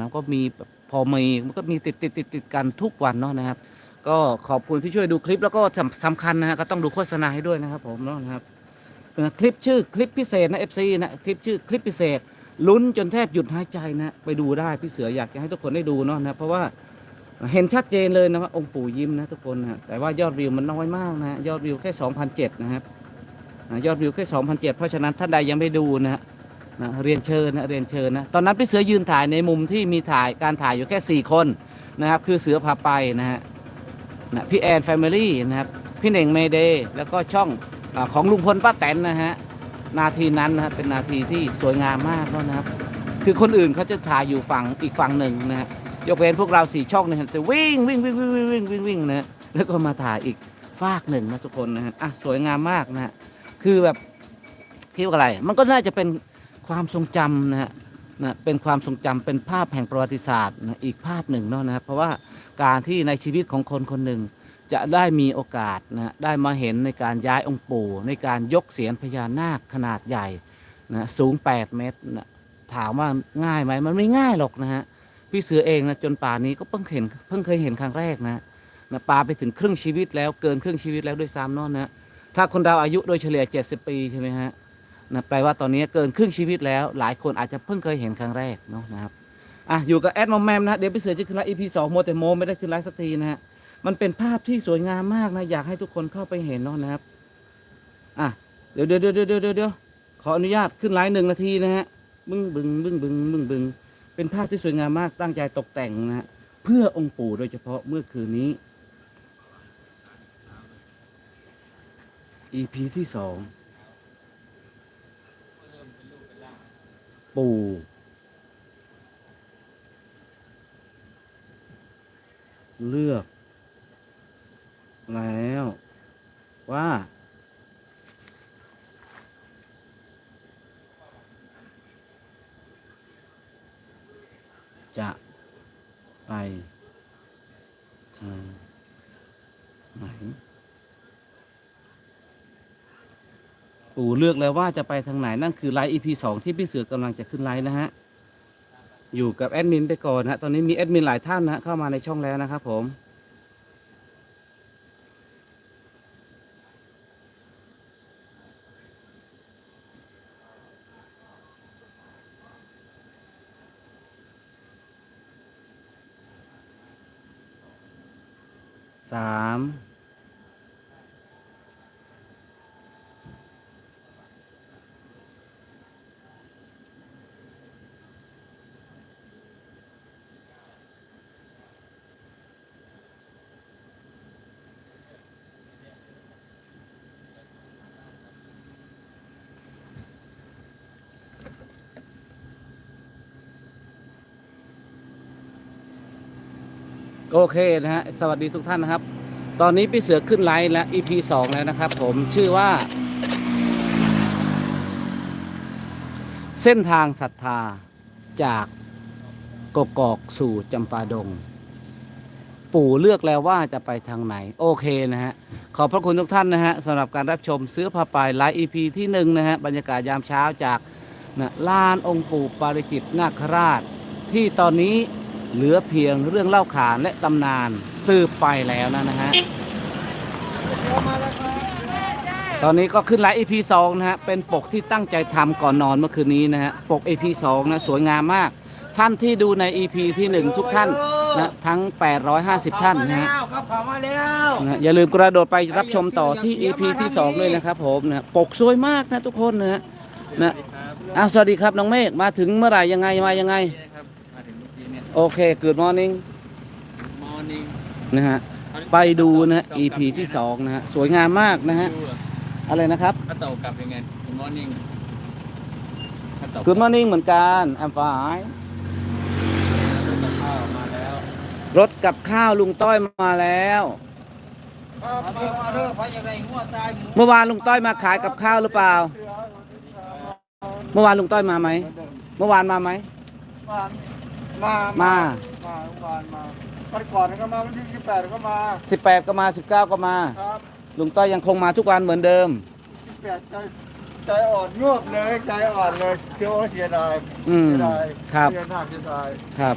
นะก็มีพอมีมันก็มีติดติดติดติดกันทุกวันเนาะนะครับ ก็ขอบคุณที่ช่วยดูคลิปแล้วก็สำคัญนะฮะก็ต้องดูโฆษณาให้ด้วยนะครับ ผมเนาะนะครับคลิปชื่อคลิปพิเศษนะ FC นะคลิปชื่อคลิปพิเศษลุ้นจนแทบหยุดหายใจนะไปดูได้พี่เสืออยากจะให้ทุกคนได้ดูเนาะนะเพราะว่าเห็นชัดเจนเลยนะว่าองค์ปู่ยิ้มนะทุกคนนะแต่ว่ายอดวิวมันน้อยมากนะยอดวิวแค่2,007นะครับยอดวิวแค่2,007เพราะฉะนั้นท่านใดยังไม่ดูนะฮะ นะเรียนเชิญนะเรียนเชิญนะตอนนั้นพี่เสือยืนถ่ายในมุมที่มีถ่ายการถ่ายอยู่แค่ 4 คนนะครับ คือเสือพาไปนะฮะนะพี่แอนแฟมิลี่นะครับพี่เหน่งเมเดย์แล้วก็ช่องอของลุงพลป้าแตนนะฮะนาทีนั้นนะฮะเป็นนาทีที่สวยงามมากแล้วนะครับ คือคนอื่นเขาจะถ่ายอยู่ฝั่งอีกฝั่งหนึ่งนะฮะยกเว้นพวกเราสี่ช่องเนี่ยจะวิ่งวิ่งวิ่งวิ่งวิ่งวิ่งวิ่งวิ่งนะฮะแล้วก็มาถ่ายอีกฟากหนึ่งนะทุกคนนะฮะอะสวยงามมากนะฮะคือแบบคิดว่าอะไร มันก็น่าจะเป็น ความทรงจำนะฮะนะเป็นความทรงจำเป็นภาพแห่งประวัติศาสตร์นะอีกภาพหนึ่งเนาะนะครับเพราะว่าการที่ในชีวิตของคนคนหนึ่ง จะได้มีโอกาสนะได้มาเห็นในการย้ายองค์ปู่ในการยกเสียนพญานาคขนาดใหญ่นะสูง 8 เมตรนะถามว่าง่ายไหมมันไม่ง่ายหรอกนะฮะพี่เสือเองนะจนป่านนี้ก็เพิ่งเห็นเพิ่งเคยเห็นครั้งแรกนะนะปาไปถึงครึ่งชีวิตแล้วเกินครึ่งชีวิตแล้วด้วยซ้ำเนาะนะถ้าคนเราอายุโดยเฉลี่ย 70 ปีใช่ไหมฮะ นะแปลว่าตอนนี้เกินครึ่งชีวิตแล้ว หลายคนอาจจะเพิ่งเคยเห็นครั้งแรกเนาะนะครับอะอยู่กับแอดมอมแมมนะเดี๋ยวพี่เสือจะขึ้นไลฟ์ EP สองโมแต่โมไม่ได้ขึ้นไลฟ์สักทีนะฮะมันเป็นภาพที่สวยงามมากนะอยากให้ทุกคนเข้าไปเห็นเนาะนะครับอะเดี๋ยวเดี๋ยวเดี๋ยวเดี๋ยวเดี๋ยวเดี๋ยวขออนุญาตขึ้นไลน์หนึ่งนาทีนะฮะบึ้งบึ้งบึ้งบึ้งบึ้งบึ้งเป็นภาพที่สวยงามมากตั้งใจตกแต่งนะฮะเพื่อองค์ปู่โดยเฉพาะเมื่อคืนนี้ EP ที่สอง ปู่ เลือก แล้ว ว่า จะไปทางไหน ปู่เลือกแล้วว่าจะไปทางไหนนั่นคือไลฟ์ EP สองที่พี่เสือกำลังจะขึ้นไลฟ์นะฮะ อยู่กับแอดมินไปก่อนนะตอนนี้มีแอดมินหลายท่านนะเข้ามาในช่องแล้วนะครับผมสาม โอเคนะฮะสวัสดีทุกท่านนะครับ ตอนนี้พี่เสือขึ้นไลฟ์แล้ว EP สองแล้วนะครับ ผมชื่อว่า เส้นทางศรัทธาจากกกอกสู่จำปาดง ปู่เลือกแล้วว่าจะไปทางไหน โอเคนะฮะ ขอบพระคุณทุกท่านนะฮะสำหรับการรับชมเสื้อผ้าปลายไลฟ์ EP ที่หนึ่งนะฮะบรรยากาศยามเช้าจากนะลานองค์ปู่ปาริจิตนาคราช ที่ตอนนี้ เหลือเพียงเรื่องเล่าขานและตำนานสืบไปแล้วนะนะฮะ ตอนนี้ก็ขึ้นไลฟ์ EP 2นะฮะ เป็นปกที่ตั้งใจทำก่อนนอนเมื่อคืนนี้นะฮะ ปก EP 2นะสวยงามมาก ท่านที่ดูใน EP ที่ 1 ทุกท่านนะทั้ง 850 ท่านนะฮะครับผ่ามาแล้วนะอย่าลืมกระโดดไปรับชมต่อที่ EP ที่ 2 ด้วยนะครับผมนะปกสวยมากนะทุกคนนะฮะนะอ้าวสวัสดีครับน้องเมฆมาถึงเมื่อไหร่ยังไงมายังไง โอเค Good morning มอร์นิ่งนะฮะ ไปดูนะฮะ EP ที่2นะฮะ สวยงามมากนะฮะ อะไรนะครับ ถ้าเต่ากลับยังไงมอร์นิ่งถ้าเต่า Good morning เหมือนกัน I'm fine กับข้าวมาแล้วรถกับข้าวลุงต้อยมาแล้วมาเด้อมาเด้อพายยังไงงัวตายเมื่อวานลุงต้อยมาขายกับข้าวหรือเปล่า เมื่อวานลุงต้อยมาไหม เมื่อวานมาไหม มา มา มามาวานมาวันก่อนก็มาวันที่สิบแปดก็มา 18 ก็มา 19 ก็มา ครับลุงต้อยยังคงมาทุกวันเหมือนเดิมสิบแปดใจใจอ่อนงวบเลย ใจอ่อนเลยเชื่อว่าเสียดายอืมเสียดายครับ เสียดายเสียดายครับ